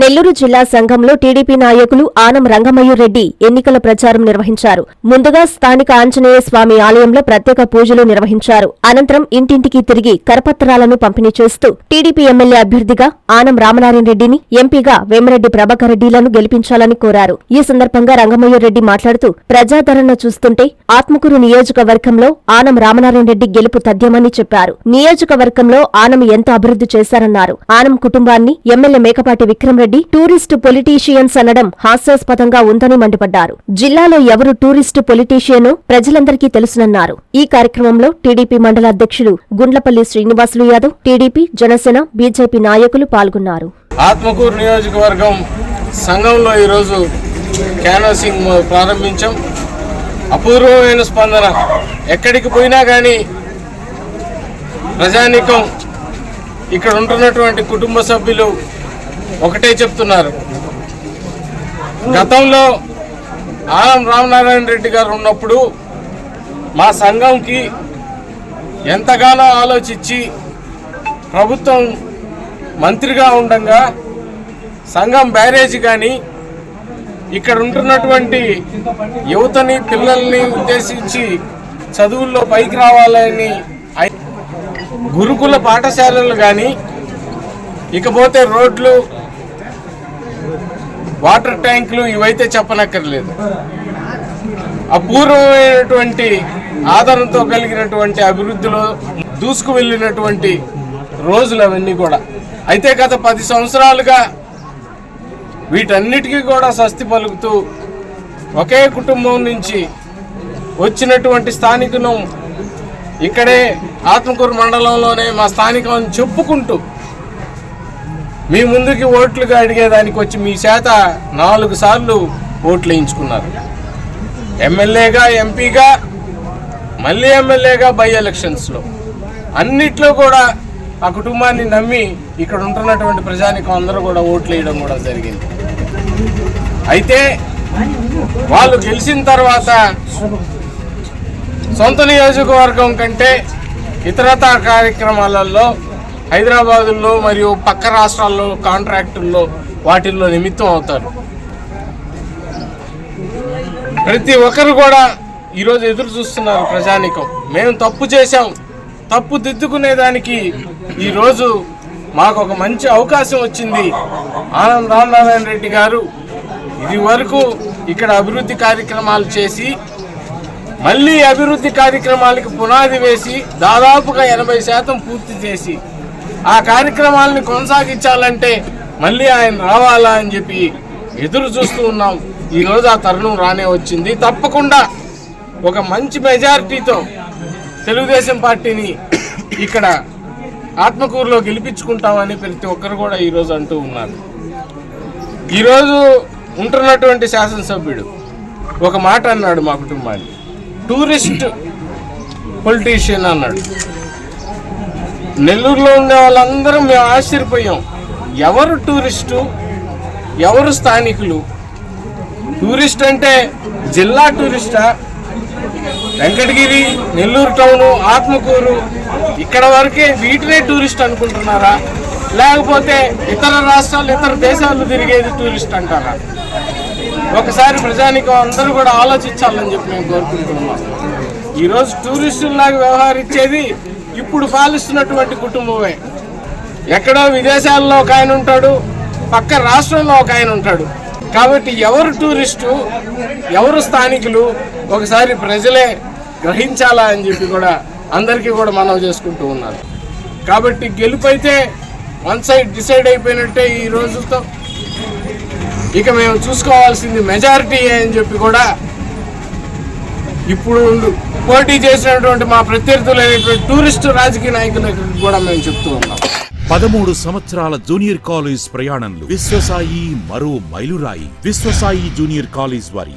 నెల్లూరు జిల్లా సంఘంలో టీడీపీ నాయకులు ఆనం రంగమయ్యరెడ్డి రెడ్డి ఎన్నికల ప్రచారం నిర్వహించారు. ముందుగా స్థానిక ఆంజనేయ స్వామి ఆలయంలో ప్రత్యేక పూజలు నిర్వహించారు. అనంతరం ఇంటింటికి తిరిగి కరపత్రాలను పంపిణీ చేస్తూ టీడీపీ ఎమ్మెల్యే అభ్యర్థిగా ఆనం రామనారాయణ రెడ్డిని ఎంపీగా వేమిరెడ్డి ప్రభాకర్ రెడ్డిలను గెలిపించాలని కోరారు. ఈ సందర్భంగా రంగమయ్యరెడ్డి రెడ్డి మాట్లాడుతూ ప్రజాదరణ చూస్తుంటే ఆత్మకూరు నియోజకవర్గంలో ఆనం రామనారాయణ రెడ్డి గెలుపు తథ్యమని చెప్పారు. నియోజకవర్గంలో ఆనం ఎంత అభివృద్ధి చేశారన్నారు. ఆనం కుటుంబాన్ని MLA Mekapati Reddy tourist politicians అనడం హాస్యాస్పదంగా ఉందని మండిపడ్డారు. జిల్లాలో ఎవరు టూరిస్టు పొలిటీషియను ప్రజలందరికీ తెలుసునన్నారు. ఈ కార్యక్రమంలో టీడీపీ మండల అధ్యక్షులు గుండ్లపల్లి శ్రీనివాసులు యాదవ్ టీడీపీ జనసేన బీజేపీ నాయకులు పాల్గొన్నారు. ఆత్మకూరు నియోజకవర్గం సంఘంలో ఈరోజు క్యాన్వాసింగ్ ప్రారంభించాం. అపూర్వమైన స్పందన. ఎక్కడికి పోయినా కానీ ప్రజానికం ఇక్కడ ఉంటున్నటువంటి కుటుంబ సభ్యులు ఒకటే చెప్తున్నారు. గతంలో ఆనం రామనారాయణ రెడ్డి గారు ఉన్నప్పుడు మా సంఘంకి ఎంతగానో ఆలోచించి ప్రభుత్వం మంత్రిగా ఉండగా సంఘం బ్యారేజ్ కానీ ఇక్కడ ఉంటున్నటువంటి యువతని పిల్లల్ని ఉద్దేశించి చదువుల్లో పైకి రావాలని ఐ- గురుకుల పాఠశాలలు కానీ ఇకపోతే రోడ్లు వాటర్ ట్యాంకులు ఇవైతే చెప్పనక్కర్లేదు. అపూర్వమైనటువంటి ఆదరణతో కలిగినటువంటి అభివృద్ధిలో దూసుకు వెళ్ళినటువంటి రోజులు అవన్నీ కూడా. అయితే గత పది సంవత్సరాలుగా వీటన్నిటికీ కూడా స్వస్తి పలుకుతూ ఒకే కుటుంబం నుంచి వచ్చినటువంటి స్థానికును ఇక్కడే ఆత్మకూరు మండలంలోనే మా స్థానికం అని చెప్పుకుంటూ మీ ముందుకి ఓట్లుగా అడిగేదానికి వచ్చి మీ చేత నాలుగు సార్లు ఓట్లు వేయించుకున్నారు. ఎమ్మెల్యేగా ఎంపీగా మళ్ళీ ఎమ్మెల్యేగా బై ఎలక్షన్స్లో. అన్నిట్లో కూడా ఆ కుటుంబాన్ని నమ్మి ఇక్కడ ఉంటున్నటువంటి ప్రజానికం అందరూ కూడా ఓట్లు వేయడం కూడా జరిగింది. అయితే వాళ్ళు గెలిచిన తర్వాత సొంత నియోజకవర్గం కంటే ఇతరత కార్యక్రమాలలో హైదరాబాదులో మరియు పక్క రాష్ట్రాల్లో కాంట్రాక్టుల్లో వాటిల్లో నిమిత్తం అవుతారు. ప్రతి ఒక్కరు కూడా ఈరోజు ఎదురు చూస్తున్నారు ప్రజానికం. మేము తప్పు చేశాం. తప్పు దిద్దుకునేదానికి ఈరోజు మాకు ఒక మంచి అవకాశం వచ్చింది. ఆనంద్ రామనారాయణ రెడ్డి గారు ఇది వరకు ఇక్కడ అభివృద్ధి కార్యక్రమాలు చేసి మళ్ళీ అభివృద్ధి కార్యక్రమాలకి పునాది వేసి దాదాపుగా ఎనభై శాతం పూర్తి చేసి ఆ కార్యక్రమాలని కొనసాగించాలంటే మళ్ళీ ఆయన రావాలా అని చెప్పి ఎదురు చూస్తూ ఉన్నాం. ఈరోజు ఆ తరుణం రానే వచ్చింది. తప్పకుండా ఒక మంచి మెజారిటీతో తెలుగుదేశం పార్టీని ఇక్కడ ఆత్మకూరులో గెలిపించుకుంటామని ప్రతి ఒక్కరు కూడా ఈరోజు అంటూ ఉన్నారు. ఈరోజు ఉంటున్నటువంటి శాసనసభ్యుడు ఒక మాట అన్నాడు మా కుటుంబాన్ని టూరిస్ట్ పొలిటీషియన్ అన్నాడు. నెల్లూరులో ఉండే వాళ్ళందరం మేము ఆశ్చర్యపోయాం. ఎవరు టూరిస్టు? ఎవరు స్థానికులు? టూరిస్ట్ అంటే జిల్లా టూరిస్టా? వెంకటగిరి నెల్లూరు టౌను ఆత్మకూరు ఇక్కడ వరకే వీటినే టూరిస్ట్ అనుకుంటున్నారా? లేకపోతే ఇతర రాష్ట్రాలు ఇతర దేశాలు తిరిగేది టూరిస్ట్ అంటారా? ఒకసారి ప్రజానికం అందరూ కూడా ఆలోచించాలని చెప్పి మేము కోరుకుంటున్నాం. ఈరోజు టూరిస్టుల్లాగా వ్యవహరించేది ఇప్పుడు పాలిస్తున్నటువంటి కుటుంబమే. ఎక్కడో విదేశాల్లో ఒక ఆయన ఉంటాడు పక్క రాష్ట్రంలో ఒక ఆయన ఉంటాడు. కాబట్టి ఎవరు టూరిస్టు ఎవరు స్థానికులు ఒకసారి ప్రజలే గ్రహించాలా అని చెప్పి కూడా అందరికీ కూడా మనం చేసుకుంటూ ఉన్నారు. కాబట్టి గెలుపైతే వన్ సైడ్ డిసైడ్ అయిపోయినట్టే ఈ రోజుతో. ఇక మేము చూసుకోవాల్సింది మెజారిటీ అని చెప్పి కూడా ఇప్పుడు పోటీ చేసినటువంటి మా ప్రత్యర్థులైనటువంటి టూరిస్టు రాజకీయ నాయకులకు కూడా మేము చెప్తూ ఉన్నాం. పదమూడు సంవత్సరాల జూనియర్ కాలేజ్ ప్రయాణంలో విశ్వసాయి మరో మైలురాయి. విశ్వసాయి జూనియర్ కాలేజ్ వారి